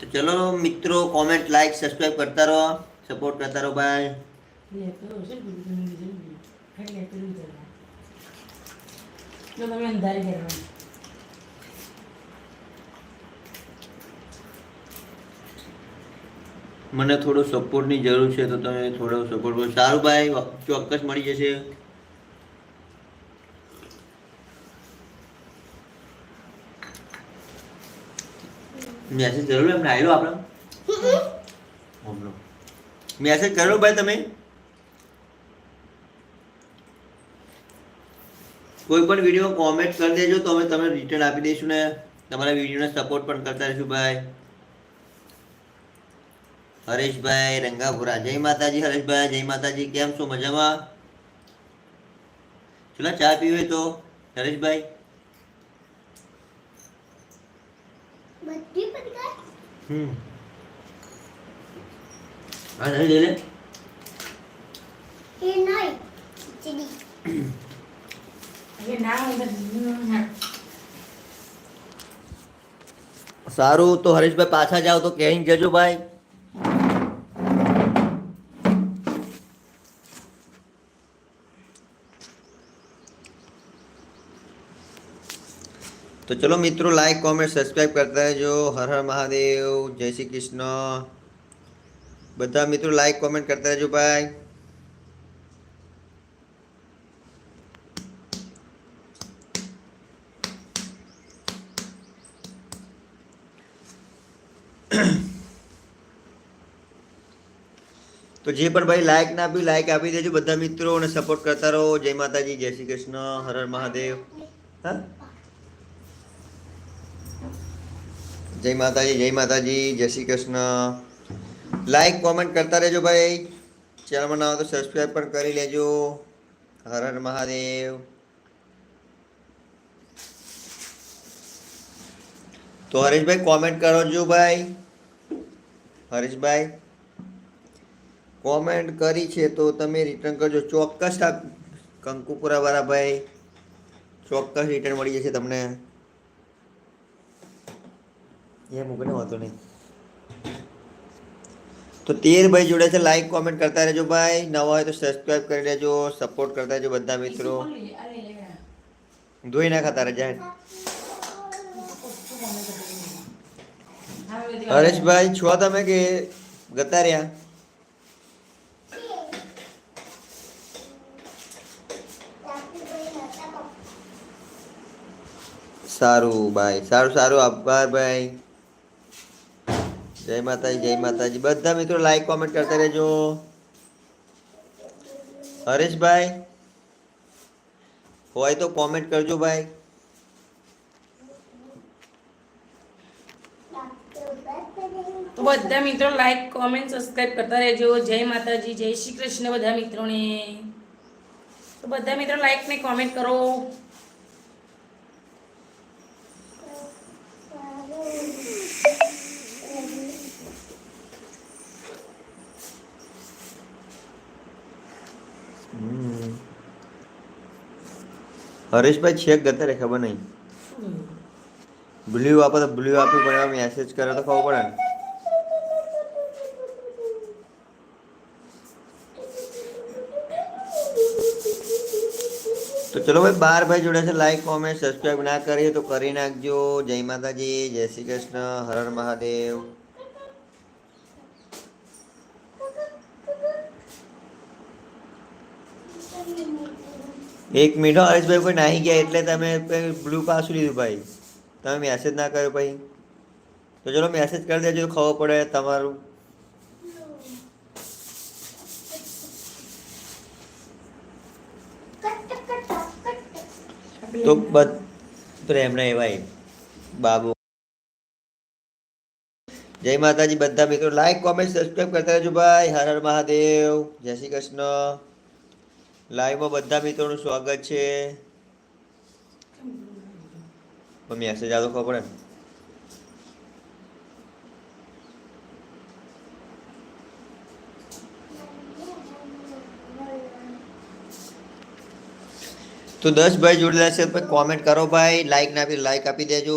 તો ચલો મિત્રો કોમેન્ટ લાઈક સબસ્ક્રાઇબ કરતા રહો. સપોર્ટ કરતા રહો ભાઈ મને થોડો સપોર્ટની જરૂર છે તો તમે થોડો સપોર્ટ કરો. સારું ભાઈ ચોક્કસ મળી જશે. મેસેજ કરેલો એમને આવેલો આપણે. મેસેજ કર્યો ભાઈ તમે કોઈ પણ વીડિયો કોમેન્ટ કરી દેજો તો અમે તમને રિટર્ન આપી દઈશું ને તમારા વિડીયોને સપોર્ટ પણ કરતા રહીશું ભાઈ હરેશભાઈ રંગાપુરા જય માતાજી હરેશભાઈ જય માતાજી કેમ છો મજામાં ચલો ચા પીવી તો હરેશભાઈ બધી પડી હમ હા નહીં લઈ લે ગઈ એ નહીં ચીડી એટલે ના અંદર હા. સારું તો હરેશભાઈ પાછા જાઓ તો કહીને જજો ભાઈ તો ચલો મિત્રો લાઈક કોમેન્ટ સબસ્ક્રાઈબ કરતા રહેજો. હર હર મહાદેવ. જય શ્રી કૃષ્ણ. બધા મિત્રો લાઈક કોમેન્ટ કરતા રહેજો ભાઈ તો જે પણ ભાઈ લાઈક ના આપ્યું લાઈક આપી દેજો. બધા મિત્રો અને સપોર્ટ કરતા રહો. જય માતાજી, જય શ્રી કૃષ્ણ. હર હર મહાદેવ. હા? જય માતાજી જય માતાજી, જય શ્રી કૃષ્ણ. લાઈક કોમેન્ટ કરતા રહેજો ભાઈ. ચેનલમાં ના તો સબસ્ક્રાઈબ પણ કરી લેજો. હર હર મહાદેવ. તો હરીશભાઈ કોમેન્ટ કરો જો ભાઈ. હરીશભાઈ કોમેન્ટ કરી છે તો તમે રિટર્ન કરજો. ચોક્કસ કંકુપુરા વાળા ભાઈ, ચોક્કસ રિટર્ન મળી જશે તમને. એ મૂકને વાંધો નહીં તો તેર ભાઈ જોડે છે લાઈક કોમેન્ટ કરતા રહેજો ભાઈ નવા હોય તો સબસ્ક્રાઇબ કરી લેજો સપોર્ટ કરતા રહેજો બધા મિત્રો અરે, અરે, અરે. ધોઈ નાખા તારે જાય હા, બધી હરેશભાઈ છો તમે કે ગતા રહ્યા રાત્રિ કોઈ નતા પપ્પા સારું ભાઈ સારું સારું આભાર ભાઈ જય માતાજી જય માતાજી. બધા મિત્રો લાઈક કોમેન્ટ કરતા રહેજો. હરેશભાઈ, હોય તો કોમેન્ટ કરજો ભાઈ. બધા મિત્રો લાઈક કોમેન્ટ સબસ્ક્રાઇબ કરતા રહેજો. જય માતાજી, જય શ્રી કૃષ્ણ બધા મિત્રોને. તો બધા મિત્રો લાઈક ને કોમેન્ટ કરો. હરેશભાઈ છેક ગતા રે ખબર નહીં બ્લ્યુ આપો તો બ્લ્યુ આપી પણ મેસેજ કરે તો ખબર પડે ને તો ચલો ભાઈ બાર ભાઈ જોડે છે લાઈક કોમેન્ટ સબસ્ક્રાઇબ ના કરીએ તો કરી નાખજો જય માતાજી જય શ્રી કૃષ્ણ હર હર મહાદેવ એક મિનિટ. હરેશભાઈ કોઈ નાહી ગયા એટલે તમે બ્લુ પાછું લીધું ભાઈ? તમે મેસેજ ના કર્યો ભાઈ. તો ચલો મેસેજ કરી દેજો, ખબર પડે તમારું. તો બધ પ્રેમના એવાય બાબુ. જય માતાજી, બધા મિત્રો. લાઈક કોમેન્ટ સબસ્ક્રાઈબ કરતા રહેજો ભાઈ. હર હર મહાદેવ. જય શ્રી કૃષ્ણ. લાઈવમાં બધા મિત્રોનું સ્વાગત છે. મેસેજ આવતો ખબર પડે તો દસ ભાઈ જોડેલા છે કોમેન્ટ કરો ભાઈ. લાઈક ના આપી લાઈક આપી દેજો.